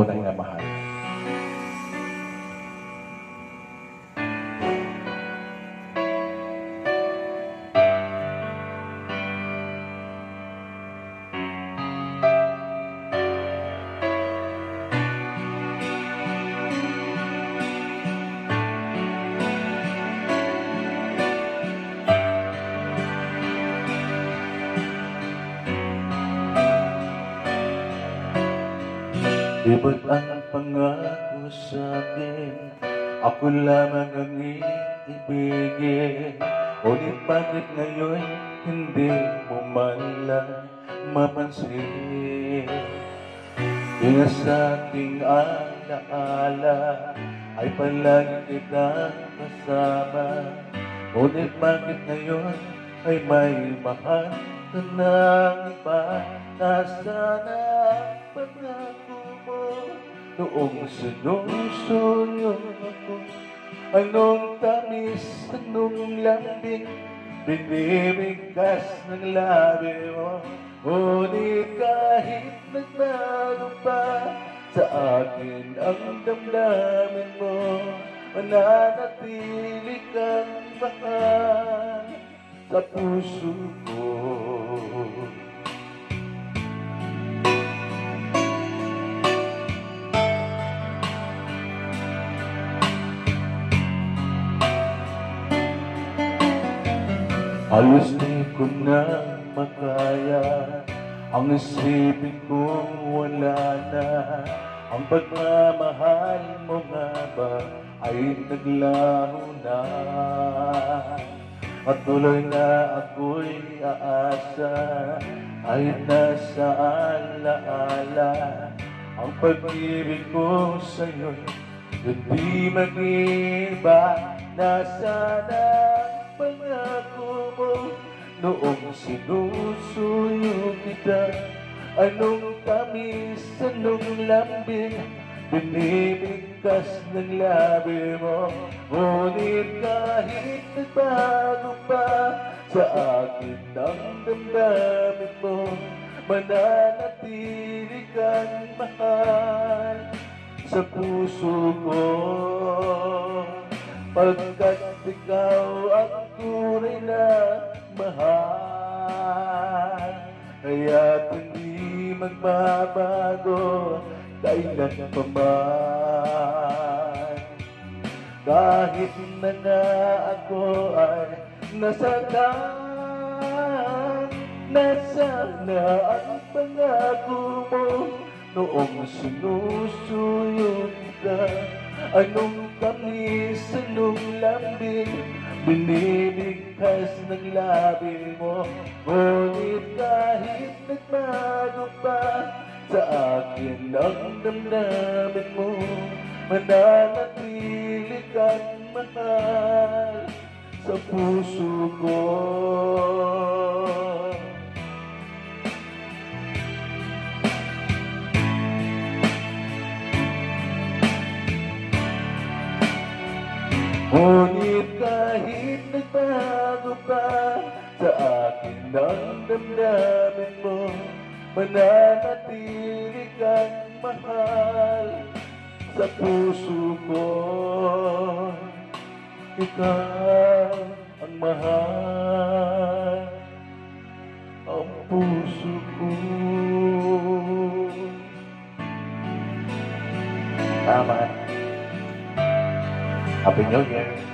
tunay na mahal. Di ang pangako sa akin Ako lamang ang iibigin. Ngunit bakit ngayon hindi mo man lang mapansin? Na sa aking alaala Ay palagi kitang kasama. Ngunit bakit ngayon ay may mahal ka ng iba Nasaan ang pangako Noong sinusuyo ako Anong tamis, anong lambing Binibigkas ng labi mo. Ngunit kahit nagbago pa Sa akin ang damdamin mo. Mananatili kang mahal. Sa puso ko Halos di ko na makaya. Ang isipin ko wala na. Ang pagmamahal mo nga ba Ay naglaho na? At tuloy na ako'y aasa. Ay nasa alaala Ang pag-ibig ko sa'yo'y Hindi mag-iba. Pangako mo Noong sinusuyo kita Anong tamis, anong lambing Binibigkas ng labi mo. Ngunit kahit nagbago pa Sa akin ang damdamin mo Mananatili kang mahal Sa puso ko Pagkat ikaw ang tunay na mahal. Kaya't hindi magbabago Kailan pa man Kahit na nga ako ay nasaktan Nasana ang pangako mo. Noong sinusuyo kita Anong tamis, anong lambing Binibigkas ng labi mo. Ngunit kahit nagbago pa Sa akin ang damdamin mo. Mananatili kang mahal. Sa puso ko kahit nagbago pa Sa akin ang damdamin mo Mananatili kang mahal Sa puso ko Ikaw ang mahal Ang puso ko Tama. Happy New Year.